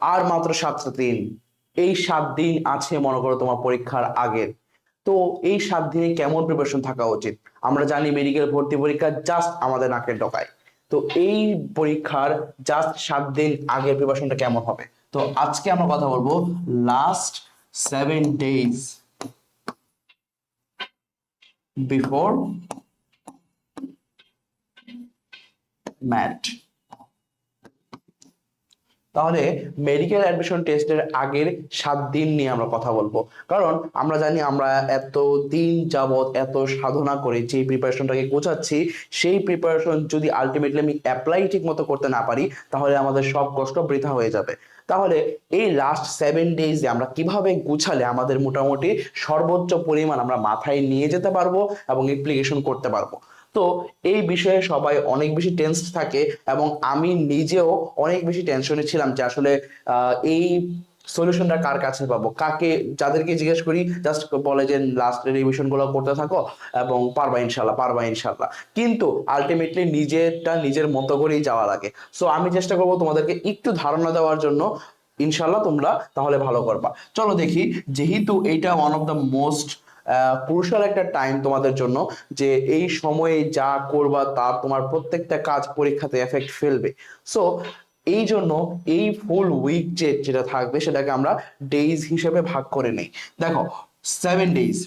আর মাত্র সাতটা দিন। এই সাত দিন আছে মনে করো তোমার পরীক্ষার আগের। তো এই সাত দিনে কেমন প্রিপারেশন থাকা উচিত? আমরা জানি মেডিকেল ভর্তি পরীক্ষা জাস্ট আমাদের নাকের ডকায় তো এই পরীক্ষার জাস্ট সাত দিন আগের প্রিপারেশনটা কেমন হবে? তো আজকে আমরা কথা বলব last seven days before MAT তাহলে মেডিকেল অ্যাডমিশন টেস্টের আগের সাত দিন নিয়ে আমরা কথা বলব। কারণ আমরা জানি আমরা এত দিন যাবৎ এত সাধনা করে যে প্রিপারেশনটাকে গোছাচ্ছি, সেই প্রিপারেশন যদি আলটিমেটলি আমি অ্যাপ্লাই ঠিক মতো করতে না পারি, তাহলে আমাদের সব কষ্ট বৃথা হয়ে যাবে। তাহলে এই লাস্ট সেভেন ডেজে আমরা কীভাবে গুছালে আমাদের মোটামুটি সর্বোচ্চ পরিমাণ আমরা মাথায় নিয়ে যেতে পারব এবং অ্যাপ্লিকেশন করতে পারব? তো এই বিষয়ে সবাই অনেক বেশি টেন্স থাকে এবং আমি নিজেও অনেক বেশি টেনশনে ছিলাম যে আসলে এই সলিউশনটা কার কাছে পাবো? কাকে, যাদেরকে জিজ্ঞেস করি জাস্ট বলে যে লাস্ট রিভিশনগুলো করতে থাকো এবং পারবা ইনশাল্লাহ পারবা ইনশাল্লাহ কিন্তু আলটিমেটলি নিজেরটা নিজের মতো করেই যাওয়া লাগে। সো আমি চেষ্টা করব তোমাদেরকে একটু ধারণা দেওয়ার জন্য ইনশাল্লাহ তোমরা তাহলে ভালো করবা। চলো দেখি, যেহেতু এইটা one of the most crucial একটা টাইম তোমাদের জন্য যে এই সময়ে যা করবা তা তোমার প্রত্যেকটা কাজ পরীক্ষাতে এফেক্ট ফেলবে। সো এই জন্য এই ফুল উইক যে যেটা থাকবে সেটাকে আমরা ডেইজ হিসেবে ভাগ করে নেই। দেখো সেভেন ডেইজ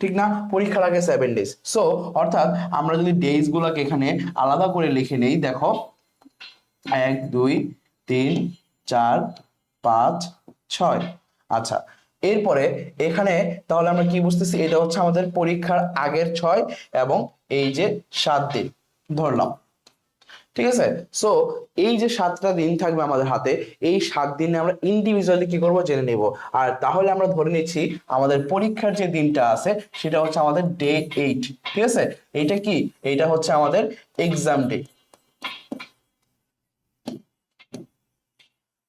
ঠিক না? পরীক্ষার আগে সেভেন ডেজ সো অর্থাৎ আমরা যদি ডেইজ গুলাকে এখানে আলাদা করে লিখে নেই, দেখো, এক, দুই, তিন, চার, পাঁচ, ছয়। আচ্ছা এরপরে এখানে তাহলে আমরা কি বুঝতেছি? এটা হচ্ছে আমাদের পরীক্ষার আগের ছয় এবং এই যে সাত দিন। ধরলাম। ঠিক আছে? সো এই যে সাতটা দিন থাকবে আমাদের হাতে, এই সাত দিনে আমরা ইন্ডিভিজুয়ালি কি করব জেনে নেব। আর তাহলে আমরা ধরে নিচ্ছি আমাদের পরীক্ষার যে দিনটা আছে, সেটা হচ্ছে আমাদের ডে এইট ঠিক আছে? এইটা কি? এইটা হচ্ছে আমাদের exam day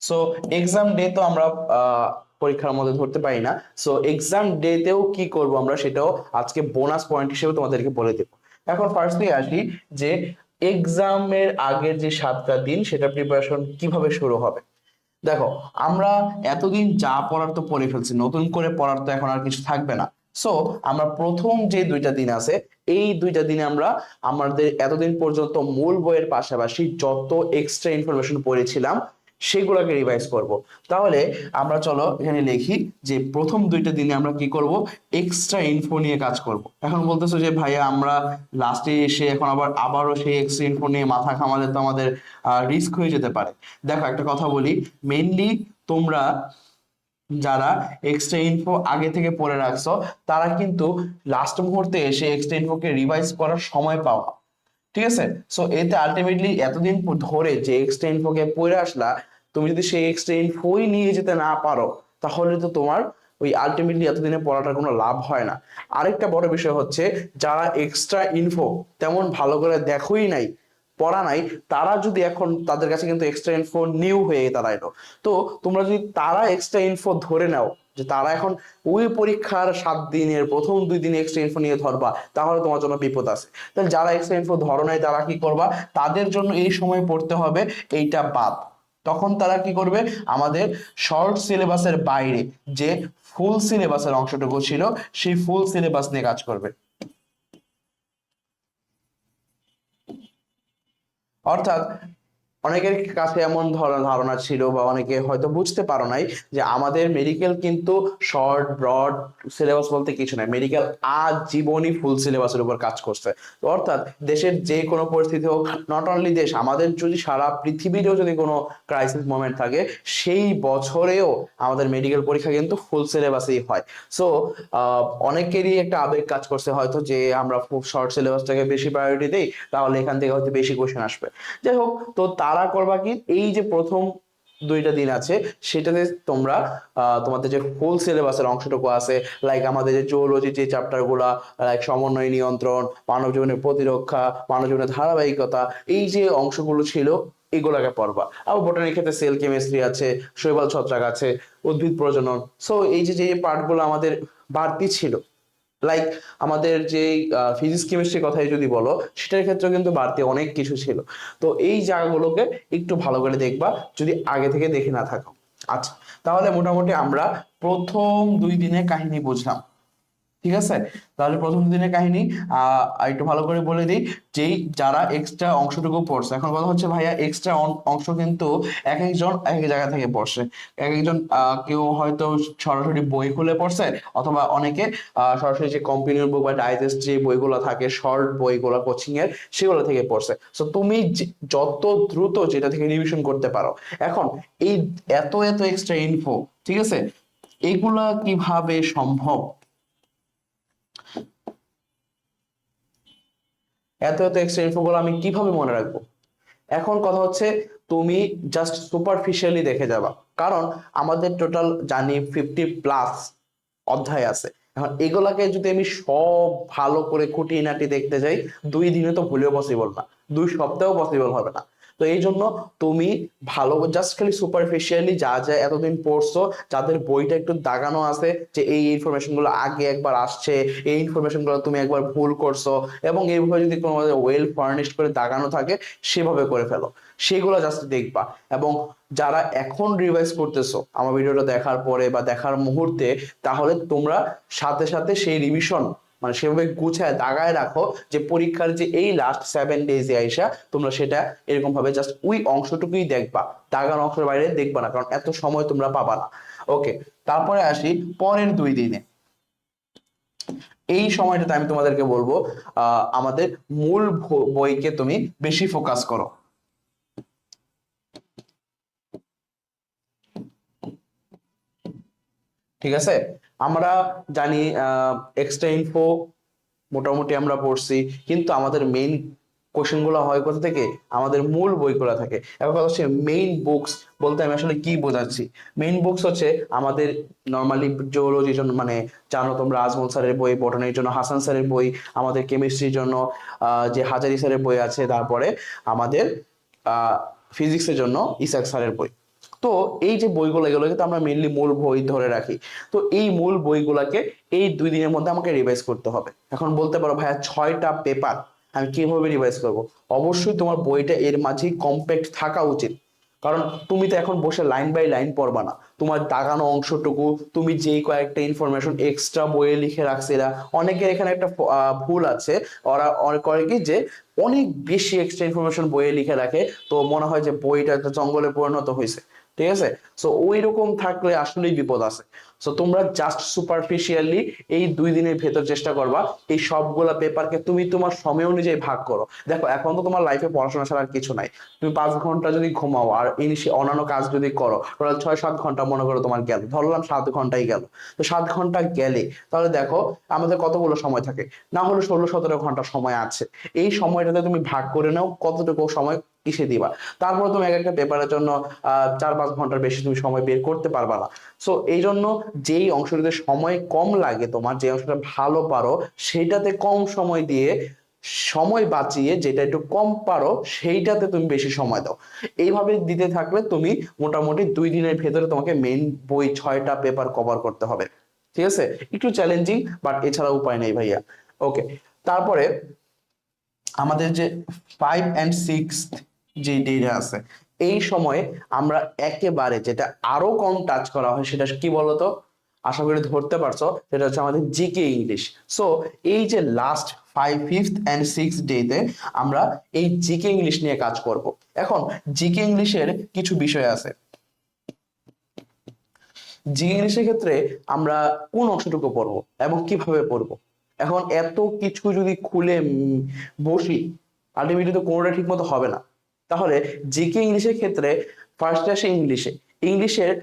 so exam day তো আমরা পরীক্ষার মধ্যে ধরতে পারি না। সো এক্সাম ডেতেও কি করব আমরা সেটাও আজকে বোনাস পয়েন্ট হিসেবে তোমাদেরকে বলে দেবো। এখন ফার্স্টলি আসি যে এক্সামের আগের যে সাতটা দিন সেটা প্রিপারেশন কীভাবে শুরু হবে। দেখো, আমরা এতদিন যা পড়ার তো পড়ে ফেলছি, নতুন করে পড়ার তো এখন আর কিছু থাকবে না। সো আমরা প্রথম যে দুইটা দিন আছে, এই দুইটা দিনে আমরা আমাদের এতদিন পর্যন্ত মূল বইয়ের পাশাপাশি যত এক্সট্রা ইনফরমেশন পড়েছিলাম সেগুলোকে রিভাইজ করব। তাহলে আমরা চলো এখানে লিখি যে প্রথম দুইটা দিনে আমরা কি করব? এক্সট্রা ইনফো নিয়ে কাজ করব। এখন বলতেছো যে ভাইয়া আমরা লাস্টে এসে এখন আবার, আবারও সেই এক্সট্রা ইনফো নিয়ে মাথা ঘামালে তো আমাদের রিস্ক হয়ে যেতে পারে। দেখো একটা কথা বলি মেইনলি তোমরা যারা এক্সট্রা ইনফো আগে থেকে পড়ে রাখছো, তারা কিন্তু লাস্ট মুহূর্তে এসে এক্সট্রা ইনফোকে রিভাইজ করার সময় পাওয়া ঠিক আছে? সো এতে আলটিমেটলি এতদিন ধরে যে এক্সট্রা ইনফোকে পড়ে আসলা তুমি যদি সেই এক্সট্রা ইনফোই নিয়ে যেতে না পারো, তাহলে তো তোমার ওই আলটিমেটলি এতদিনে পড়াটার কোনো লাভ হয় না। আরেকটা বড় বিষয় হচ্ছে, যারা এক্সট্রা ইনফো তেমন ভালো করে দেখোই নাই, পড়া নাই, তারা যদি এখন তাদের কাছে কিন্তু এক্সট্রা ইনফো নিউ হয়ে তারা এলো তো তোমরা যদি তারা এক্সট্রা ইনফো ধরে নাও, যে তারা এখন ওই পরীক্ষার সাত দিনের, প্রথম দুই দিনে এক্সট্রা ইনফো নিয়ে ধরবা, তাহলে তোমার জন্য বিপদ আছে। তাহলে যারা এক্সট্রা ইনফো ধরো নাই, তারা কি করবা? তাদের জন্য এই সময় পড়তে হবে, এইটা বাদ। তখন তারা কি করবে? আমাদের শর্ট সিলেবাসের বাইরে যে ফুল সিলেবাসের অংশটুকু ছিল, সেই ফুল সিলেবাস নিয়ে কাজ করবে। অর্থাৎ অনেকের কাছে এমন ধর- ধারণা ছিল বা অনেকে হয়তো বুঝতে পারো নাই যে আমাদের মেডিকেল কিন্তু শর্ট ব্রড সিলেবাস বলতে কিছু নাই। মেডিকেল আজীবনই ফুল সিলেবাসের উপর কাজ করছে। অর্থাৎ দেশের যে কোনো পরিস্থিতি হোক নট অনলি দেশ, আমাদের যদি সারা পৃথিবীতেও যদি কোনো ক্রাইসিস মোমেন্ট থাকে, সেই বছরেও আমাদের মেডিকেল পরীক্ষা কিন্তু ফুল সিলেবাসেই হয়। সো অনেকেরই একটা আবেগ কাজ করছে হয়তো যে আমরা খুব শর্ট সিলেবাসটাকে বেশি প্রায়োরিটি দিই, তাহলে এখান থেকে হয়তো বেশি কোশ্চেন আসবে। যাই হোক, তো তারা করবা কি? এই যে প্রথম দুইটা দিন আছে, সেটাতে তোমরা তোমাদের যে হোল সিলেবাসের অংশটুকু আছে লাইক আমাদের যে জুওলজি যে চ্যাপ্টারগুলা লাইক সমন্বয় নিয়ন্ত্রণ মানব জীবনের প্রতিরক্ষা মানব জীবনের ধারাবাহিকতা, এই যে অংশগুলো ছিল, এগুলাকে পড়বা। আবার বোটানির ক্ষেত্রে সেল কেমিস্ট্রি আছে, শৈবাল ছত্রাক আছে, উদ্ভিদ প্রজনন। সো এই যে যে পার্টগুলো আমাদের বাড়তি ছিল লাইক আমাদের যে ফিজিক্স কেমিস্ট্রির কথাই যদি বলো, সেটার ক্ষেত্রে কিন্তু বাড়তি অনেক কিছু ছিল। তো এই জায়গাগুলোকে একটু ভালো করে দেখবা, যদি আগে থেকে দেখে না থাকো। আচ্ছা তাহলে মোটামুটি আমরা প্রথম দুই দিনের কাহিনী বুঝলাম। ঠিক আছে? তাহলে প্রথম দিনের কাহিনী, আহ একটু ভালো করে বলে দিই যেই যারা এক্সট্রা অংশটুকু পড়ছে। এখন কথা হচ্ছে, ভাইয়া এক্সট্রা অংশ কিন্তু এক একজন এক এক জায়গা থেকে পড়ছে। এক একজন কেউ হয়তো সরাসরি বই খুলে পড়ছে অথবা অনেকে সরাসরি যে কম্পিউটার বুক বা ডাইজেস্ট যে বইগুলো থাকে শর্ট বইগুলো কোচিং এর, সেগুলো থেকে পড়ছে। সো তুমি যত দ্রুত যেটা থেকে রিভিশন করতে পারো, এখন এই এত এত এক্সট্রা ইনফো ঠিক আছে? এগুলা কীভাবে সম্ভব? এত এত এক্সট্রা ইনফোগুলো আমি কীভাবে মনে রাখব? এখন কথা হচ্ছে তুমি জাস্ট সুপারফিশিয়ালি দেখে যাবা। কারণ আমাদের টোটাল জানি ফিফটি প্লাস অধ্যায় আছে। এখন এগুলাকে যদি আমি সব ভালো করে খুঁটিনাটি দেখতে যাই, দুই দিনে তো ভুলেও পসিবল না। দুই সপ্তাহেও পসিবল হবে না। তো এই জন্য তুমি ভালো জাস্ট খালি সুপারফিশিয়ালি যা যা এতদিন পড়ছো, যাদের বইটা একটু দাগানো আছে যে এই ইনফরমেশনগুলো আগে একবার আসছে, এই ইনফরমেশনগুলো তুমি একবার ভুল করছ এবং এইভাবে যদি কোনো ওয়েল ফার্নিশড করে দাগানো থাকে, সেভাবে করে ফেলো। সেগুলো জাস্ট দেখবা। এবং যারা এখন রিভাইজ করতেছো আমার ভিডিওটা দেখার পরে বা দেখার মুহূর্তে, তাহলে তোমরা সাথে সাথে সেই রিভিশন মানে সেভাবে গুছায় দাগায় রাখো যে পরীক্ষার যে এই লাস্ট সেভেন ডেজে আইসা তোমরা সেটা এরকম ভাবে জাস্ট ওই অংশটুকুই দেখবা। দাগানো অংশের বাইরে দেখবা না, কারণ এত সময় তোমরা পাবা না। ওকে তারপরে আসি পরের দুই দিনে। এই সময়টাতে আমি তোমাদেরকে বলব আমাদের মূল বইকে তুমি বেশি ফোকাস করো। ঠিক আছে? আমরা জানি এক্সট্রা ইনফো মোটামুটি আমরা পড়ছি, কিন্তু আমাদের মেইন কোশ্চেনগুলো হয় কোথা থেকে? আমাদের মূল বইগুলো থাকে। এখন কথা হচ্ছে মেইন বুকস বলতে আমি আসলে কি বোঝাচ্ছি? মেইন বুকস হচ্ছে আমাদের নর্মালি জিওলজির জন্য মানে জানো তোমরা আজমল স্যারের বই বটানির জন্য, হাসান স্যারের বই, আমাদের কেমিস্ট্রির জন্য যে হাজারি স্যারের বই আছে, তারপরে আমাদের ফিজিক্সের জন্য ইসাক স্যারের বই। তো এই যে বইগুলো, এগুলো কিন্তু আমরা মেনলি মূল বই ধরে রাখি। তো এই মূল বইগুলোকে এই দুই দিনের মধ্যে আমাকে রিভাইজ করতে হবে। এখন বলতে পারো, ভাইয়া, ছয়টা পেপার আমি কীভাবে রিভাইজ করব? অবশ্যই তোমার বইটা এর মাঝেই কম্প্যাক্ট থাকা উচিত। কারণ তুমি তো এখন বসে লাইন বাই লাইন পড়বা না। তোমার দাগানো অংশটুকু, তুমি যেই কয়েকটা ইনফরমেশন এক্সট্রা বইয়ে লিখে রাখছে এরা অনেকের এখানে একটা ভুল আছে। ওরা করে কি যে অনেক বেশি এক্সট্রা ইনফরমেশন বইয়ে লিখে রাখে। তো মনে হয় যে বইটা একটা জঙ্গলে পরিণত হয়েছে ঠিক আছে? সো ওই রকম থাকলে আসলেই বিপদ আছে। সো তোমরা জাস্ট সুপারফিশিয়ালি এই দুই দিনের ভেতর চেষ্টা করবা, এই সবগুলা পেপারকে তুমি তোমার সময় অনুযায়ী ভাগ করো। দেখো, এখন তো তোমার লাইফে পড়াশোনা ছাড়া আর কিছু নাই। তুমি পাঁচ ঘণ্টা যদি ঘুমাও আর ইনিশি অন্যান্য কাজ যদি করো, টোটাল ছয় সাত ঘণ্টা মনে করো তোমার গেল। ধরলাম সাত ঘন্টাই গেল। তো সাত ঘণ্টা গেলে, তাহলে দেখো আমাদের কতগুলো সময় থাকে? না হলে ষোলো সতেরো ঘণ্টা সময় আছে। এই সময়টাতে তুমি ভাগ করে নাও, কতটুকু সময় কিসে দিবা। তারপর তুমি এক একটা পেপারের জন্য, আহ, চার পাঁচ ঘণ্টার বেশি তুমি সময় বের করতে পারবা না। সো এই জন্য যেই অংশটিতে সময় কম লাগে তোমার যে অংশটা ভালো পারো, সেইটাতে কম সময় দিয়ে সময় বাঁচিয়ে যেটা একটু কম পারো, সেইটাতে তুমি বেশি সময় দাও। এইভাবে দিতে থাকলে তুমি মোটামুটি দুই দিনের ভেতরে তোমাকে মেইন বই ছয়টা পেপার কভার করতে হবে। ঠিক আছে? একটু চ্যালেঞ্জিং বাট এছাড়া উপায় নেই ভাইয়া। ওকে তারপরে আমাদের যে ফাইভ অ্যান্ড সিক্স যে ডেটা আছে এই সময়ে আমরা একেবারে যেটা আরও কম টাচ করা হয় সেটা কি বলতো? আশা করি ধরতে পারছ, সেটা হচ্ছে আমাদের জিকে ইংলিশ সো এই যে last five fifth and six ডেতে আমরা এই জিকে ইংলিশ নিয়ে কাজ করব। এখন জিকে ইংলিশের কিছু বিষয় আছে। জিকে ইংলিশের ক্ষেত্রে আমরা কোন অংশটুকু পড়ব এবং কীভাবে পড়ব? এখন এত কিছু যদি খুলে বসি আলটিমেটলি তো কোনোটা ঠিক মতো হবে না। তাহলে জিকে ইংলিশের ক্ষেত্রে ফার্স্ট আসে ইংলিশে ইংলিশের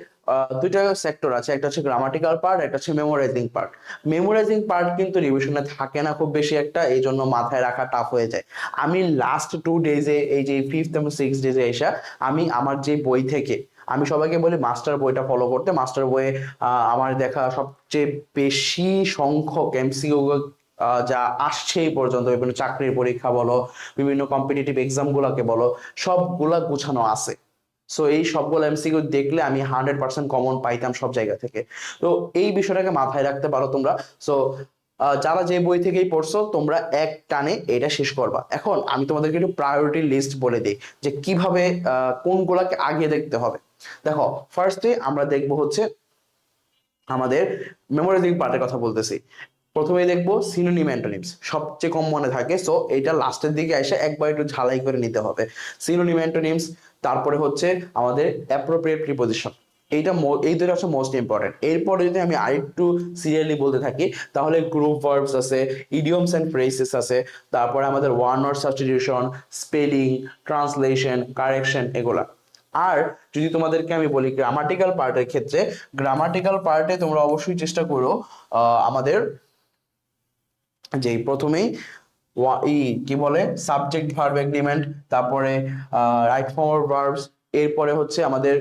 দুইটা সেক্টর আছে। একটা হচ্ছে গ্রামাটিক্যাল পার্ট একটা হচ্ছে মেমোরাইজিং পার্ট মেমোরাইজিং পার্ট কিন্তু রিভিশনে থাকে না খুব বেশি একটা এই জন্য মাথায় রাখা টাফ হয়ে যায়। আমি লাস্ট টু ডেজে এই যে ফিফথ এবং সিক্স ডেজে এসে আমি আমার যে বই থেকে, আমি সবাইকে বলি মাস্টার বইটা ফলো করতে। মাস্টার বইয়ে আমার দেখা সবচেয়ে বেশি সংখ্যক এমসিকিউ যা আসছে এই পর্যন্ত, বিভিন্ন চাকরির পরীক্ষা বলো, বিভিন্ন কম্পিটিটিভ এক্সাম গুলাকে বলো, সবগুলা গুছানো আছে। সো এই সবগুলো এমসিকিউ দেখলে আমি হান্ড্রেড পার্সেন্ট কমন পাইতাম সব জায়গা থেকে। তো এই বিষয়টাকে মাথায় রাখতে পারো তোমরা। সো যারা যে বই থেকেই পড়ছো, তোমরা এক টানে এটা শেষ করবা। এখন আমি তোমাদেরকে একটু প্রায়োরিটি লিস্ট বলে দিই যে কীভাবে কোনগুলাকে আগে দেখতে হবে। দেখো ফার্স্টে আমরা দেখব হচ্ছে আমাদের মেমোরাইজিং পার্টের কথা বলতেছি। প্রথমেই দেখব সিনোনিম অ্যান্টোনিমস সবচেয়ে কম মনে থাকে সো এটা লাস্টের দিকে এসে একবার একটু ঝালাই করে নিতে হবে। সিনোনিম অ্যান্টোনিমস তারপরে হচ্ছে আমাদের অ্যাপ্রোপ্রিয়েট প্রিপোজিশন এইটা এই দুটো হচ্ছে মোস্ট ইম্পর্টেন্ট এরপরে যদি আমি আরেকটু সিরিয়ালি বলতে থাকি, তাহলে গ্রুপ ভার্বস আছে ইডিয়মস অ্যান্ড ফ্রেসেস আছে, তারপরে আমাদের one word substitution spelling translation correction এগুলা। আর যদি তোমাদেরকে আমি বলি গ্রামাটিক্যাল পার্টের ক্ষেত্রে গ্রামাটিক্যাল পার্টে তোমরা অবশ্যই চেষ্টা করো আমাদের যে প্রথমেই ই, কি বলে? সাবজেক্ট ভার্ব এগ্রিমেন্ট তারপরে রাইট ফর্ম ভার্বস এরপরে হচ্ছে আমাদের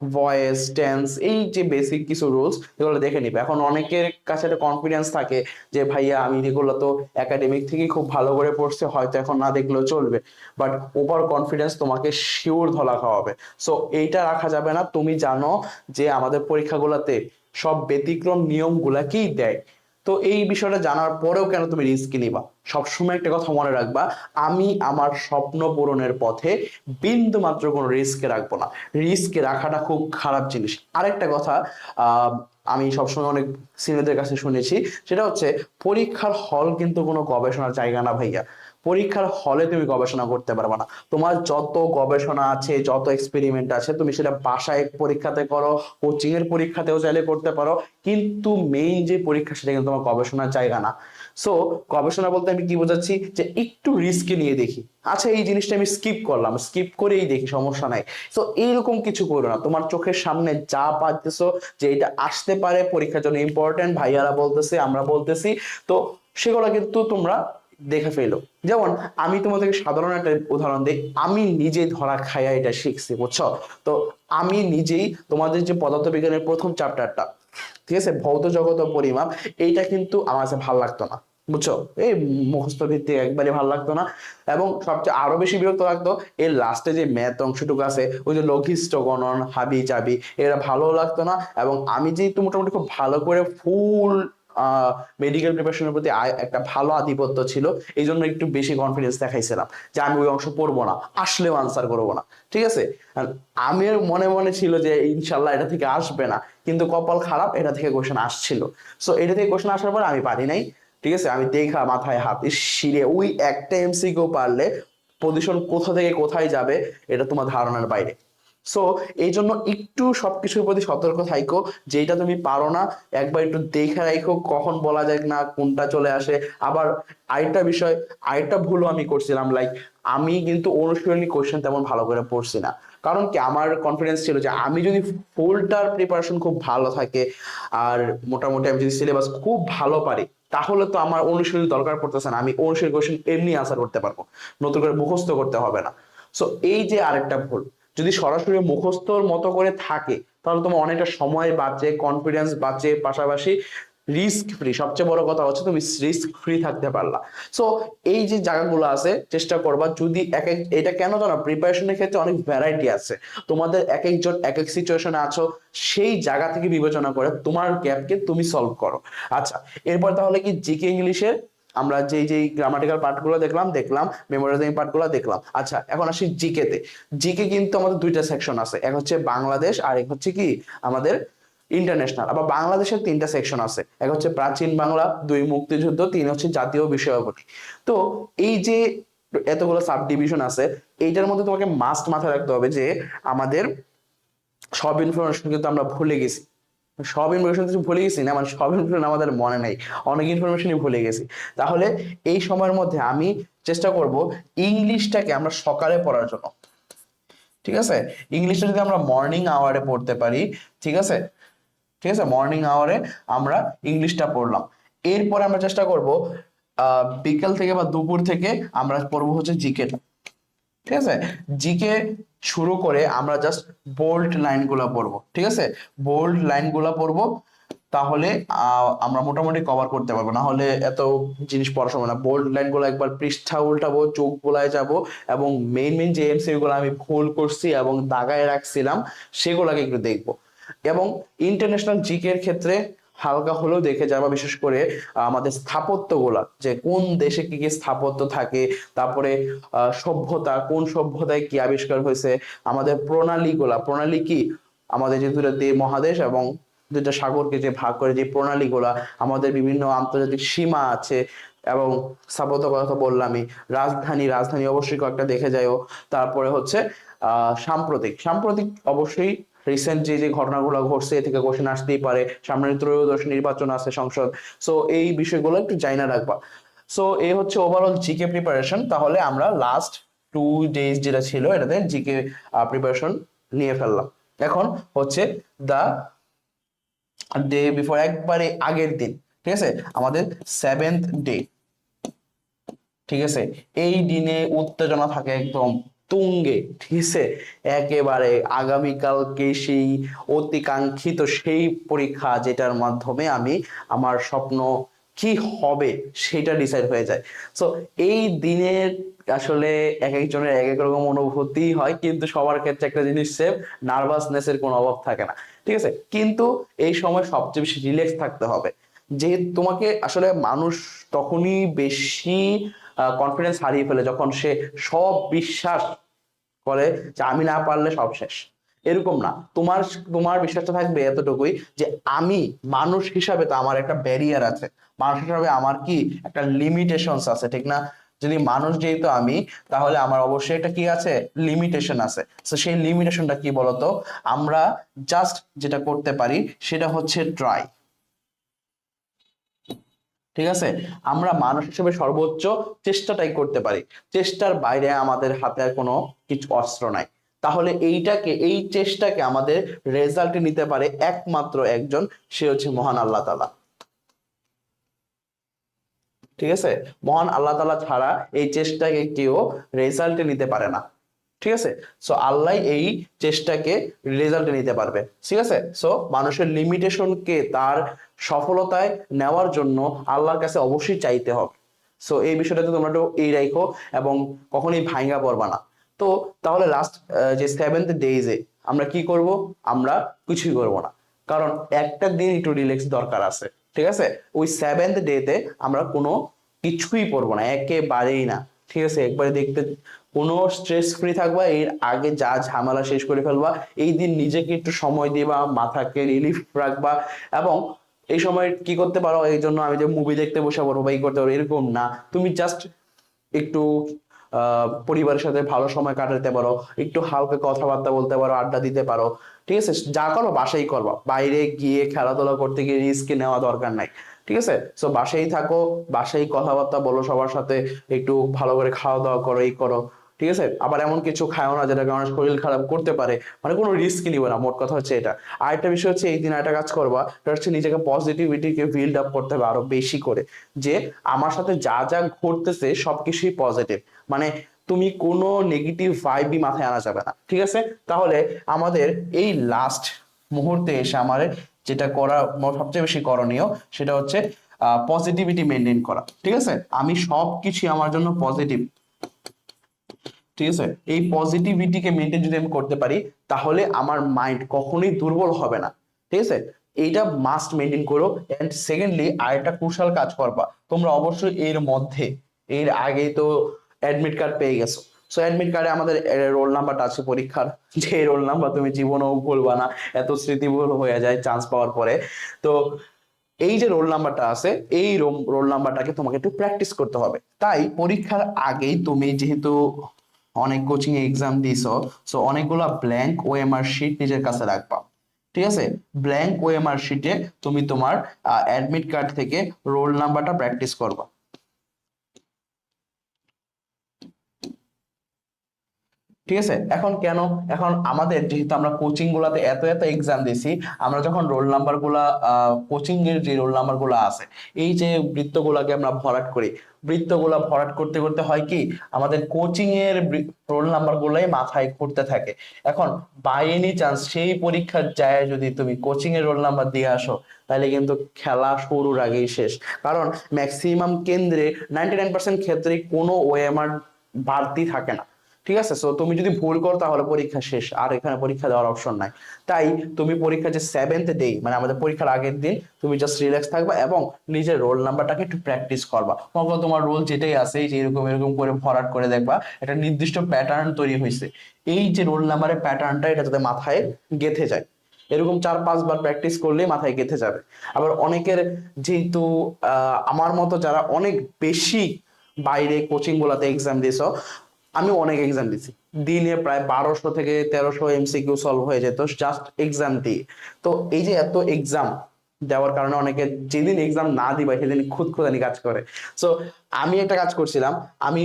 ভয়েস টেন্স এই যে বেসিক কিছু রুলস এগুলো দেখে নিবে। এখন অনেকের কাছে একটা কনফিডেন্স থাকে যে, ভাইয়া, আমি এগুলো তো একাডেমিক থেকে খুব ভালো করে পড়ছে, হয়তো এখন না দেখলেও চলবে। বাট ওভার কনফিডেন্স তোমাকে শিওর ধলা খাওয়াবে। সো এইটা রাখা যাবে না। তুমি জানো যে, আমাদের পরীক্ষাগুলোতে সব ব্যতিক্রম নিয়মগুলাকেই দেয়? তো এই বিষয়টা জানার পরেও কেন তুমি রিস্ক নিবা? সবসময় একটা কথা মনে রাখবা, আমি আমার স্বপ্ন পূরণের পথে বিন্দু মাত্র কোনো রিস্ক রাখব না। রিস্ক রাখাটা খুব খারাপ জিনিস। আরেকটা কথা আমি সবসময় অনেক সিনিয়রদের কাছে শুনেছি, সেটা হচ্ছে পরীক্ষার হল কিন্তু কোনো গবেষণার জায়গা না ভাইয়া। পরীক্ষার হলে তুমি গবেষণা করতে পারবে না। তোমার যত গবেষণা আছে, যত এক্সপেরিমেন্ট আছে, তুমি সেটা বাসায় পরীক্ষাতে করো কোচিং এর পরীক্ষাতেও চাইলে করতে পারো। কিন্তু মেইন যে পরীক্ষা, সেটা কিন্তু তোমার গবেষণার জায়গা না। সো গবেষণা বলতে আমি কি বোঝাচ্ছি? যে একটু রিস্ক নিয়ে দেখি। আচ্ছা এই জিনিসটা আমি স্কিপ করলাম। স্কিপ করেই দেখি, সমস্যা নাই। সো এইরকম কিছু করো না। তোমার চোখের সামনে যা পাচ্তেছো যে এটা আসতে পারে, পরীক্ষার জন্য ইম্পর্টেন্ট ভাইয়ারা বলতেছে, আমরা বলতেছি। তো সেগুলো কিন্তু তোমরা দেখে ফেলো। যেমন আমি তোমাদেরকে সাধারণ একটা উদাহরণ দিই। আমি নিজে ধরা খাইয়া এটা শিখছি, বুঝছ? তো আমি নিজেই তোমাদের যে পদার্থবিজ্ঞানের প্রথম চ্যাপ্টারটা ঠিক আছে? ভৌত জগত পরিমাপ, এইটা কিন্তু আমার কাছে ভালো লাগতো না, বুঝছ? এই মুখস্থ ভিত্তি একবারে ভালো লাগতো না। এবং সবচেয়ে আরও বেশি বিরক্ত লাগতো, এর লাস্টে যে ম্যাথ অংশটুকু আছে, ওই যে লঘিষ্ঠ গণন হাবি চাবি এরা ভালো লাগতো না। এবং আমি যেহেতু মোটামুটি খুব ভালো করে ফুল মেডিকেল প্রিপারেশনের প্রতি একটা ভালো আধিপত্য ছিল। এই জন্য একটু বেশি কনফিডেন্স দেখাইছিলাম যে আমি ওই অংশ পড়ব না, আসলেও আনসার করব না। ঠিক আছে? আমার মনে মনে ছিল যে ইনশাল্লাহ এটা থেকে আসবে না, কিন্তু কপাল খারাপ, এটা থেকে কোশ্চেন আসছিল। সো এটা থেকে কোশ্চেন আসার পর আমি পারি নাই। ঠিক আছে? আমি দেখা মাথায় হাত শিরে ওই একটা এমসি এমসিকিউ পারলে পজিশন কোথা থেকে কোথায় যাবে, এটা তোমার ধারণার বাইরে। সো এই জন্য একটু সবকিছুর প্রতি সতর্ক থাইকো যেটা তুমি পারো না, একবার একটু দেখে রাখো কখন বলা যায় না, কোনটা চলে আসে। আবার আরেকটা বিষয়, আরেকটা ভুলও আমি করছিলাম লাইক আমি কিন্তু অনুশীলনী কোয়েশ্চেন তেমন ভালো করে পড়ছি না। কারণ কি, আমার কনফিডেন্স ছিল যে আমি যদি ফুলটার প্রিপারেশন খুব ভালো থাকে, আর মোটামুটি আমি যদি সিলেবাস খুব ভালো পারি, তাহলে তো আমার অনুশীলনী দরকার পড়তেছে না। আমি অনুশীলনী কোশ্চেন এমনি আনসার করতে পারব। নতুন করে মুখস্থ করতে হবে না। সো এই যে আরেকটা ভুল যদি সরাসরি মুখস্থর মতো করে থাকে, তাহলে তোমার অনেকটা সময় বাঁচে কনফিডেন্স বাঁচে, পাশাপাশি রিস্ক ফ্রি সবচেয়ে বড় কথা হচ্ছে তুমি রিস্ক ফ্রি থাকতে পারলা। সো এই যে জায়গাগুলো আছে, চেষ্টা করবা যদি এক এক, এটা কেন জানো প্রিপারেশনের ক্ষেত্রে অনেক ভ্যারাইটি আছে। তোমাদের এক একজন এক এক সিচুয়েশনে আছো, সেই জায়গা থেকে বিবেচনা করে তোমার গ্যাপকে তুমি সলভ করো। আচ্ছা এরপর তাহলে কি জিকে ইংলিশের আমরা যেই যেই গ্রামাটিক্যাল পার্টগুলো দেখলাম দেখলাম মেমোরাইজিং পার্টগুলো দেখলাম। আচ্ছা এখন আসি জিকে তে। জিকে কিন্তু আমাদের দুইটা সেকশন আছে। এক হচ্ছে বাংলাদেশ, আর এক হচ্ছে কি? আমাদের ইন্টারন্যাশনাল আবার বাংলাদেশের তিনটা সেকশন আছে। এক হচ্ছে প্রাচীন বাংলা, দুই মুক্তিযুদ্ধ, তিন হচ্ছে জাতীয় বিষয়াবলী। তো এই যে এতগুলো সাব ডিভিশন আছে, এইটার মধ্যে তোমাকে মাস্ট মাথায় রাখতে হবে যে আমাদের সব ইনফরমেশন কিন্তু আমরা ভুলে গেছি। সব ইনফরমেশন কিছু ভুলে গেছি না মানে সব ইনফরমেশন আমাদের মনে নাই। অনেক ইনফরমেশনই ভুলে গেছি। তাহলে এই সময়ের মধ্যে আমি চেষ্টা করব ইংলিশটাকে আমরা সকালে পড়ার জন্য। ঠিক আছে? ইংলিশটা যদি আমরা মর্নিং আওয়ারে পড়তে পারি, ঠিক আছে? ঠিক আছে? মর্নিং আওয়ারে আমরা ইংলিশটা পড়লাম। এরপরে আমরা চেষ্টা করব বিকেল থেকে বা দুপুর থেকে আমরা পড়ব হচ্ছে জিকেটা। ঠিক আছে? জিকে শুরু করে আমরা জাস্ট বোল্ড লাইনগুলো পড়ব, ঠিক আছে? বোল্ড লাইনগুলো পড়ব, তাহলে আমরা মোটামুটি কভার করতে পারব। না হলে এত জিনিস পড়া সময় না। বোল্ড লাইনগুলো একবার পৃষ্ঠা উল্টাবো চোখ বোলায় যাব এবং মেইন মেইন যে এমসিকিউ গুলো আমি ভুল করছি এবং দাগায় রাখছিলাম, সেগুলোকে একটু দেখব। এবং ইন্টারন্যাশনাল জিকে এর ক্ষেত্রে হালকা হলেও দেখে যাবা বিশেষ করে আমাদের স্থাপত্যগুলা, যে কোন দেশে কি কি স্থাপত্য থাকে, তারপরে সভ্যতা, কোন সভ্যতায় কি আবিষ্কার হয়েছে, আমাদের প্রণালীগুলা, প্রণালী কি? আমাদের যে দুটো মহাদেশ এবং দুটো সাগরকে যে ভাগ করে, যে প্রণালীগুলা, আমাদের বিভিন্ন আন্তর্জাতিক সীমা আছে এবং স্থাপত্য কথা বললামই, রাজধানী রাজধানী অবশ্যই কয়েকটা দেখে যাইও, তারপরে হচ্ছে, আহ, সাম্প্রতিক সাম্প্রতিক অবশ্যই রিসেন্ট যে যে ঘটনাগুলো ঘটছে, এ থেকে কোশ্চেন আসতেই পারে। সামনে ত্রয়োদশ নির্বাচন আছে সংসদ। সো এই বিষয়গুলো একটু জাইনা রাখবা। সো এই হচ্ছে ওভারঅল জিকে প্রিপারেশন তাহলে আমরা লাস্ট টু ডেজ যেটা ছিল, এটাতে জিকে প্রিপারেশন নিয়ে ফেললাম। এখন হচ্ছে দা ডে বিফোর একবারে আগের দিন, ঠিক আছে? আমাদের সেভেন্থ ডে ঠিক আছে? এই দিনে উত্তেজনা থাকে একদম। তুঙ্গে ঠিক আছে একেবারে আগামীকালকে সেই অতিকাঙ্ক্ষিত সেই পরীক্ষা যেটার মাধ্যমে আমি আমার স্বপ্ন কি হবে সেটা ডিসাইড হয়ে যায়। সো এই দিনের আসলে এক একজনের এক এক রকম অনুভূতি হয়, কিন্তু সবার ক্ষেত্রে একটা জিনিস সেম নার্ভাসনেসের কোনো অভাব থাকে না। ঠিক আছে? কিন্তু এই সময় সবচেয়ে বেশি রিল্যাক্স থাকতে হবে। যে তোমাকে আসলে মানুষ তখনই বেশি কনফিডেন্স হারিয়ে ফেলে যখন সে সব বিশ্বাস করে যে আমি না পারলে সব শেষ। এরকম না। তোমার তোমার বিশ্বাসটা থাকবে এতটুকুই যে আমি মানুষ হিসাবে তো আমার একটা ব্যারিয়ার আছে। মানুষ হিসাবে আমার কি একটা লিমিটেশনস আছে, ঠিক না? যদি মানুষ যেহেতু আমি, তাহলে আমার অবশ্যই একটা কি আছে? লিমিটেশন আছে। তো সেই লিমিটেশনটা কি বলতো? আমরা জাস্ট যেটা করতে পারি, সেটা হচ্ছে ট্রাই ঠিক আছে? আমরা মানুষ হিসেবে সর্বোচ্চ চেষ্টাটাই করতে পারি। চেষ্টার বাইরে আমাদের হাতে আর কোনো কিছু অস্ত্র নাই। তাহলে এইটাকে, এই চেষ্টাকে আমাদের রেজাল্টে নিতে পারে একমাত্র একজন, সে হচ্ছে মহান আল্লাহ তালা ঠিক আছে? মহান আল্লাহ তালা ছাড়া এই চেষ্টাকে কেউ রেজাল্টে নিতে পারে না। ঠিক আছে? সো আল্লাহ এই চেষ্টাকে রেজাল্টে নিতে পারবে। ঠিক আছে? সো মানুষের লিমিটেশনকে তার সফলতায় নেওয়ার জন্য আল্লাহর কাছে অবশ্যই চাইতে হবে। সো এই বিষয়টাতে তোমরা একটু এই রাখো এবং কখনোই ভাঙ্গা পড়বা না। তো, তাহলে লাস্ট যে সেভেন্থ ডেজে আমরা কি করব? আমরা কিছুই করব না। কারণ একটা দিন একটু রিল্যাক্স দরকার আছে। ঠিক আছে? ওই সেভেন্থ ডেতে আমরা কোনো কিছুই পড়ব না। একেবারেই না। ঠিক আছে? একবারে দেখতে কোনো স্ট্রেস ফ্রি থাকবা, এর আগে যা ঝামেলা শেষ করে ফেলবা, এই দিন নিজেকে একটু সময় দিবা, মাথাকে রিলিফ রাখবা এবং এই সময় কি করতে পারো? এই জন্য আমি যে মুভি দেখতে বসে পড়ব বা করতে পারব, এরকম না। তুমি জাস্ট একটু পরিবারের সাথে ভালো সময় কাটাতে পারো, একটু হালকা কথাবার্তা বলতে পারো, আড্ডা দিতে পারো। ঠিক আছে? যা করো বাসাই করবা। বাইরে গিয়ে খেলাধুলা করতে গিয়ে রিস্ক নেওয়া দরকার নাই। ঠিক আছে? সো বাসায় থাকো, বাসায় কথাবার্তা বলো সবার সাথে, একটু ভালো করে খাওয়া দাওয়া করো, এই করো। ঠিক আছে? আবার এমন কিছু খাও না যেটা কারণে শরীর খারাপ করতে পারে। মানে কোনো রিস্ক নিবে না মোট কথা হচ্ছে এটা। আর একটা বিষয় হচ্ছে, এই দিন একটা কাজ করবা হচ্ছে নিজেকে পজিটিভিটিকে বিল্ড আপ করতে হবে আরও বেশি করে। যে আমার সাথে যা যা ঘটতেছে সবকিছুই পজিটিভ মানে তুমি কোনো নেগেটিভ ভাইবই মাথায় আনা যাবে না, ঠিক আছে? তাহলে আমাদের এই লাস্ট মুহূর্তে এসে আমাদের যেটা করা সবচেয়ে বেশি করণীয়, সেটা হচ্ছে পজিটিভিটি মেনটেন করা, ঠিক আছে? আমি সব কিছু আমার জন্য পজিটিভ ঠিক আছে? এই পজিটিভিটিকে মেনটেন যদি আমি করতে পারি, তাহলে আমার মাইন্ড কখনোই দুর্বল হবে না। ঠিক আছে? এইটা মাস্ট মেনটেন করো। এন্ড সেকেন্ডলি আরেকটা কুশাল কাজ করবা। তোমরা অবশ্যই এর মধ্যে, এর আগে তো অ্যাডমিট কার্ড পেয়ে গেছো। সো অ্যাডমিট কার্ডে আমাদের রোল নাম্বারটা আছে পরীক্ষার। যে রোল নাম্বার তুমি জীবনেও ভুলবা না, এত স্মৃতিভুল হয়ে যায় চান্স পাওয়ার পরে। তো, এই যে রোল নাম্বারটা আছে, এই রোল নাম্বারটাকে তোমাকে একটু প্র্যাকটিস করতে হবে। তাই পরীক্ষার আগেই তুমি যেহেতু অনেক কোচিং এক্সাম দিছো সো অনেকগুলো ব্ল্যাঙ্ক ওএমআর শিট নিজের কাছে রাখবা। ঠিক আছে? ব্ল্যাঙ্ক ওএমআর শিটে তুমি তোমার অ্যাডমিট কার্ড থেকে রোল নাম্বারটা প্র্যাকটিস করবা। ঠিক আছে? এখন কেন? এখন আমাদের যেহেতু আমরা কোচিং গুলাতে এত এত এক্সাম দিছি, আমরা যখন রোল নাম্বারগুলা কোচিং এর যে রোল নাম্বারগুলা আছে, এই যে বৃত্তগুলাকে আমরা ভরাট করি, বৃত্তগুলা ভরাট করতে করতে হয় কি? আমাদের কোচিং এর রোল নাম্বার গুলাই মাথায় ঘুরতে থাকে। এখন বাই এনি চান্স সেই পরীক্ষার যায় যদি তুমি কোচিং এর রোল নাম্বার দিয়ে আসো, তাহলে কিন্তু খেলা শুরুর আগেই শেষ। কারণ ম্যাক্সিমাম কেন্দ্রে নাইনটি নাইন পার্সেন্ট ক্ষেত্রে কোনো ওএমআর বাড়তি থাকে না। ঠিক আছে? সো তুমি যদি ভুল করো, তাহলে পরীক্ষা শেষ। আর এখানে পরীক্ষা দেওয়ার অপশন নাই। তাই তুমি পরীক্ষা যে সেভেন্থ ডে মানে আমাদের পরীক্ষার আগের দিন, তুমি জাস্ট রিল্যাক্স থাকবা এবং নিজের রোল নাম্বারটাকে একটু প্র্যাকটিস করবা। করো তোমার রোল যেটাই আছে যে এরকম এরকম করে ভরাট করে দেখবা, একটা নির্দিষ্ট প্যাটার্ন তৈরি হয়েছে। এই যে রোল নাম্বারের প্যাটার্নটা এটা যাতে মাথায় গেঁথে যায়। এরকম চার পাঁচবার প্র্যাকটিস করলে মাথায় গেঁথে যাবে। আবার অনেকের যেহেতু আমার মতো যারা অনেক বেশি বাইরে কোচিং গুলাতে এক্সাম দিয়েছ আমি অনেক এক্সাম দিছি। দিনে প্রায় বারোশো থেকে তেরোশো এমসিকিউ সলভ হয়ে যেত জাস্ট এক্সাম দিয়ে তো এই যে এত এক্সাম দেওয়ার কারণে অনেকে যেদিন এক্সাম না দিবা, সেদিন খুদ খুদানি কাজ করে। সো আমি একটা কাজ করছিলাম, আমি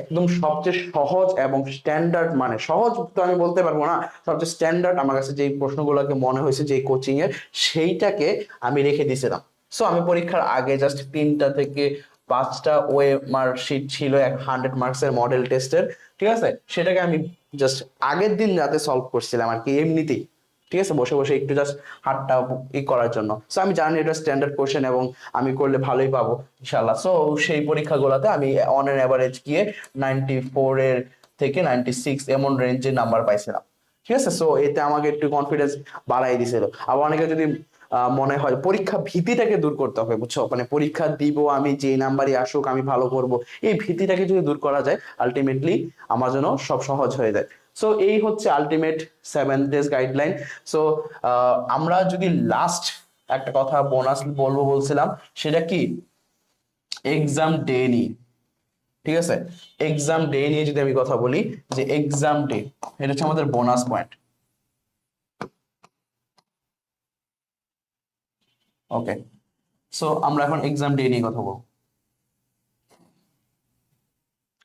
একদম সবচেয়ে সহজ এবং স্ট্যান্ডার্ড মানে সহজ তো আমি বলতে পারব না, সবচেয়ে স্ট্যান্ডার্ড আমার কাছে যেই প্রশ্নগুলোকে মনে হয়েছে যে কোচিং এর, সেইটাকে আমি রেখে দিয়েছিলাম সো আমি পরীক্ষার আগে জাস্ট তিনটা থেকে পাঁচটা ওয়ে মার্কশিট ছিল এক হান্ড্রেড মার্কসের মডেল টেস্টের ঠিক আছে? সেটাকে আমি জাস্ট আগের দিন রাতে সলভ করছিলাম আর কি, এমনিতেই, ঠিক আছে? বসে বসে একটু জাস্ট হাতটা ই করার জন্য। সো আমি জানি এটা স্ট্যান্ডার্ড কোশ্চেন এবং আমি করলে ভালোই পাবো ইনশাল্লাহ সো সেই পরীক্ষাগুলোতে আমি অন এন অ্যাভারেজ গিয়ে নাইনটি ফোর এর থেকে নাইনটি সিক্স এমন রেঞ্জের নাম্বার পাইছিলাম, ঠিক আছে? সো এতে আমাকে একটু কনফিডেন্স বাড়াই দিছিল। আবার অনেকে যদি মনে হয় পরীক্ষা ভীতিটাকে দূর করতে হবে, বুঝছ? মানে পরীক্ষা দিব, আমি যে নাম্বারই আসুক, আমি ভালো করব, এই ভীতিটাকে যদি দূর করা যায় আলটিমেটলি আমার জন্য সব সহজ হয়ে যায়। সো এই হচ্ছে ultimate seven days guideline so আমরা যদি লাস্ট একটা কথা বোনাস বলব বলছিলাম, সেটা কি? এক্সাম ডে নিয়ে। ঠিক আছে? এক্সাম ডে নিয়ে যদি আমি কথা বলি, যে এক্সাম ডে এটা হচ্ছে আমাদের বোনাস পয়েন্ট ওকে সো আমরা এখন এক্সাম ডে নিয়ে কথা বলব।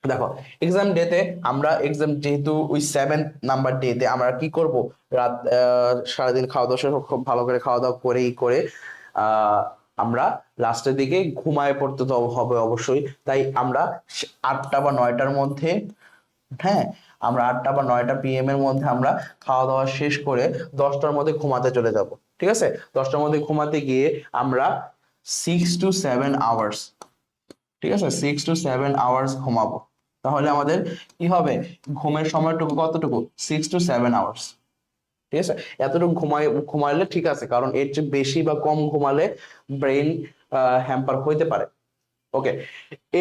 দেখো এক্সাম ডেতে আমরা এক্সাম যেহেতু ওই সেভেন নাম্বার ডেতে আমরা কি করব? রাত সারাদিন খাওয়া দাওয়া খুব ভালো করে খাওয়া দাওয়া করেই করে আমরা লাস্টের দিকে ঘুমায় পড়তে তো হবে অবশ্যই। তাই আমরা আটটা বা নয়টার মধ্যে হ্যাঁ আমরা আটটা বা নয়টা পিএম এর মধ্যে আমরা খাওয়া দাওয়া শেষ করে দশটার মধ্যে ঘুমাতে চলে যাব। ঠিক আছে? দশটার মধ্যে ঘুমাতে গিয়ে আমরা সিক্স টু সেভেন আওয়ার্স ঠিক আছে? সিক্স টু সেভেন আওয়ার্স ঘুমাবো। তাহলে আমাদের কি হবে? ঘুমের সময়টুকু কতটুকু? সিক্স টু সেভেন আওয়ার্স ঠিক আছে? এতটুকু ঘুমাই ঘুমাইলে ঠিক আছে, কারণ এর চেয়ে বেশি বা কম ঘুমালে ব্রেন হ্যাম্পার হইতে পারে। ওকে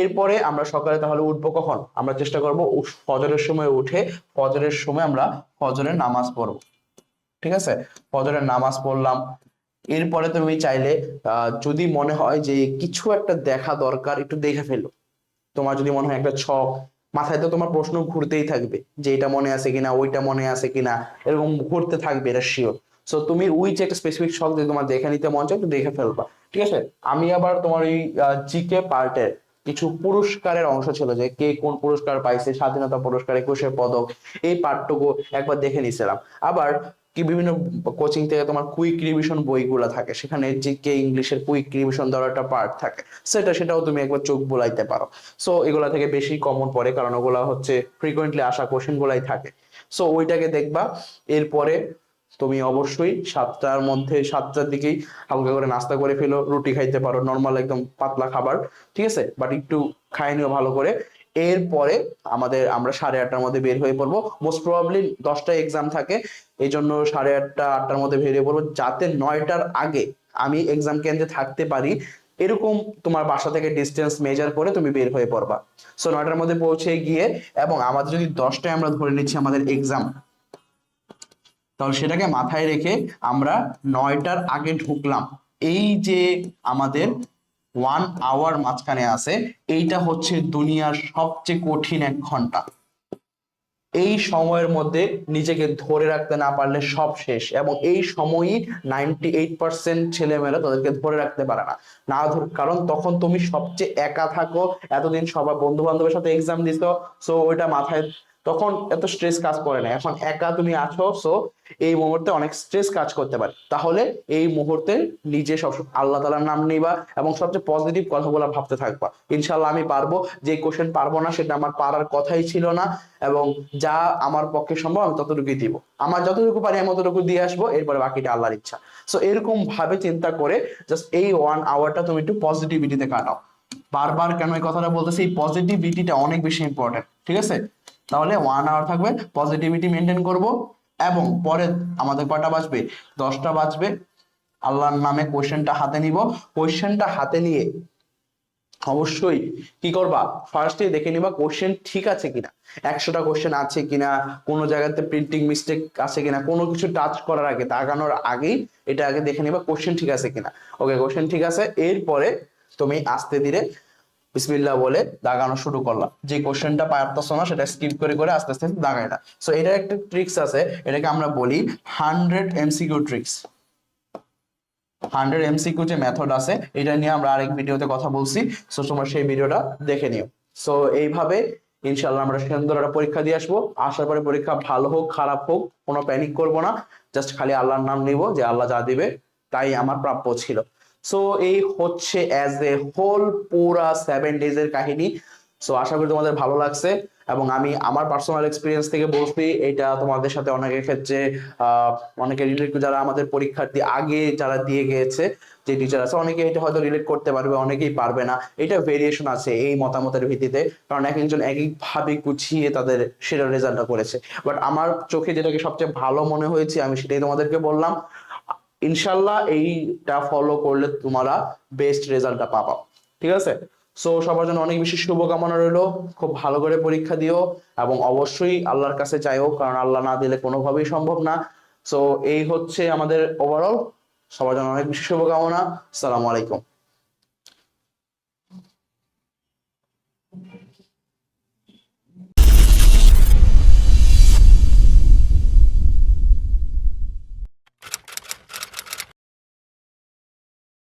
এরপরে আমরা সকালে তাহলে উঠবো কখন? আমরা চেষ্টা করব, ফজরের সময় উঠে ফজরের সময় আমরা ফজরের নামাজ পড়ব। ঠিক আছে? ফজরের নামাজ পড়লাম। এরপরে তুমি চাইলে যদি মনে হয় যে কিছু একটা দেখা দরকার, একটু দেখে ফেলো। তোমার যদি মনে হয় একটা ছক, মাথায় তো তোমার প্রশ্ন ঘুরতেই থাকবে যে এটা মনে আছে কিনা, ওইটা মনে আছে কিনা, এরকম ঘুরতে থাকবে এটা শিওর সো তুমি ওই যে একটা স্পেসিফিক ছক যদি তোমার দেখে নিতে মন চায়, একটু দেখে ফেলবা। ঠিক আছে? আমি আবার তোমার এই জিকে পার্টের কিছু পুরস্কারের অংশ ছিল যে কে কোন পুরস্কার পাইছে, স্বাধীনতা পুরস্কার, একুশের পদক, এই পার্টটুকু একবার দেখে নিছিলাম। আবার কি বিভিন্ন কোচিং থেকে তোমার কুইক রিভিশন বইগুলো থাকে, সেখানে যে জিকে ইংলিশের কুইক রিভিশন দেওয়ার একটা পার্ট থাকে, সেটা, সেটাও তুমি একবার চোখ বোলাইতে পারো। সো এগুলা থেকে বেশি কমন পড়ে, কারণ ওগুলা হচ্ছে ফ্রিকোয়েন্টলি আসা কোশ্চেন গুলাই থাকে। সো ওইটাকে দেখবা, এরপরে তুমি অবশ্যই সাতটার মধ্যে, সাতটার দিকেই হালকা করে নাস্তা করে ফেলো, রুটি খাইতে পারো নর্মাল একদম পাতলা খাবার, ঠিক আছে? বাট একটু খাই নিও ভালো করে। এরপরে আমাদের, আমরা সাড়ে আটটার মধ্যে বের হয়ে পড়ব। মোস্ট প্রবাবলি দশটা এক্সাম থাকে এই জন্য সাড়ে আটটা, আটটার মধ্যে বের হয়ে পড়ব, যাতে নয়টার আগে আমি এক্সাম কেন্দ্রে থাকতে পারি। এরকম তোমার বাসা থেকে ডিস্টেন্স মেজার করে তুমি বের হয়ে পড়বা। সো নয়টার মধ্যে পৌঁছে গিয়ে এবং আমাদের যদি দশটায় আমরা ধরে নিচ্ছি আমাদের এক্সাম তাহলে সেটাকে মাথায় রেখে আমরা নয়টার আগে ঢুকলাম। এই যে আমাদের ওয়ান আওয়ার মাঝখানে আছে। এইটা হচ্ছে দুনিয়ার সবচেয়ে কঠিন এক ঘণ্টা। এই সময়ের মধ্যে নিজেকে ধরে রাখতে না পারলে সব শেষ এবং এই সময়ই নাইনটি এইট পার্সেন্ট ছেলেমেয়েরা তাদেরকে ধরে রাখতে পারে না। না কারণ তখন তুমি সবচেয়ে একা থাকো, এতদিন সবার বন্ধু বান্ধবের সাথে এক্সাম দিছো সো ওইটা মাথায় তখন এত স্ট্রেস কাজ করে না। এখন একা তুমি আছো সো এই মুহূর্তে অনেক স্ট্রেস কাজ করতে পারে। তাহলে এই মুহূর্তে নিজে সব আল্লাহ তালার নাম নিবা এবং সবচেয়ে পজিটিভ কথাগুলো ভাবতে থাকবা। ইনশাল্লাহ আমি পারব। যে কোশ্চেন পারব না, সেটা আমার পারার কথাই ছিল না এবং যা আমার পক্ষে সম্ভব আমি ততটুকুই দিব। আমার যতটুকু পারি আমি ততটুকু দিয়ে আসব, এরপরে বাকিটা আল্লাহর ইচ্ছা। সো এরকম ভাবে চিন্তা করে জাস্ট এই ওয়ান আওয়ারটা তুমি একটু পজিটিভিটিতে কাটাও। বারবার কেন এই কথাটা বলতেছি? এই পজিটিভিটিটা অনেক বেশি ইম্পর্টেন্ট ঠিক আছে? তাহলে ওয়ান আওয়ার থাকবে পজিটিভিটি মেনটেন করব, এবং পরে আমাদের কয়টা বাজবে? দশটা বাজবে। আল্লাহর নামে কোয়েশ্চেনটা হাতে নিব। কোয়েশ্চেনটা হাতে নিয়ে অবশ্যই কি করবা? ফার্স্টে দেখে নিবা কোশ্চেন ঠিক আছে কিনা। একশোটা কোশ্চেন আছে কিনা, কোনো জায়গাতে প্রিন্টিং মিস্টেক আছে কিনা, কোনো কিছু টাচ করার আগে দাগানোর আগেই এটা আগে দেখে নিবা কোশ্চেন ঠিক আছে কিনা। ওকে কোশ্চেন ঠিক আছে, এরপরে তুমি আস্তে ধীরে বিসমিল্লাহ বলে দাগানো শুরু করলাম। যে কোশ্চেনটা পারতেছো না, সেটা স্কিপ করে করে আস্তে আস্তে দাগাই না। সো এটা একটা ট্রিক্স আছে, এটাকে আমরা বলি hundred MCQ tricks hundred MCQ যে মেথড আছে, এটা নিয়ে আমরা আরেক ভিডিওতে কথা বলছি। সো তোমরা সেই ভিডিওটা দেখে নিও। সো এইভাবে ইনশাল্লাহ আমরা সুন্দর একটা পরীক্ষা দিয়ে আসব। আসার পরে পরীক্ষা ভালো হোক, খারাপ হোক, কোনো প্যানিক করব না। জাস্ট খালি আল্লাহর নাম নিব যে আল্লাহ যা দিবে, তাই আমার প্রাপ্য ছিল। সো এই হচ্ছে অ্যাজ এ হোল পুরা সেভেন ডেজ এর কাহিনী। সো আশা করি তোমাদের ভালো লাগছে এবং আমি আমার পার্সোনাল এক্সপিরিয়েন্স থেকে বলছি, এটা তোমাদের সাথে অনেকের ক্ষেত্রে অনেকে রিলেট যারা আমাদের পরীক্ষার্থী আগে যারা দিয়ে গিয়েছে, যে টিচার আছে, অনেকে এটা হয়তো রিলেট করতে পারবে, অনেকেই পারবে না। এটা ভেরিয়েশন আছে এই মতামতের ভিত্তিতে, কারণ এক একজন এক একভাবে গুছিয়ে তাদের সেটা রেজাল্টটা করেছে। বাট আমার চোখে যেটাকে সবচেয়ে ভালো মনে হয়েছে, আমি সেটাই তোমাদেরকে বললাম। ইনশাল্লাহ এইটা ফলো করলে তোমরা বেস্ট রেজাল্টটা পাবা। ঠিক আছে? সো সবার জন্য অনেক বেশি শুভকামনা রইল। খুব ভালো করে পরীক্ষা দিও এবং অবশ্যই আল্লাহর কাছে চাইও, কারণ আল্লাহ না দিলে কোনোভাবেই সম্ভব না। সো এই হচ্ছে আমাদের ওভারঅল সবার জন্য অনেক বেশি শুভকামনা। আসসালামু আলাইকুম।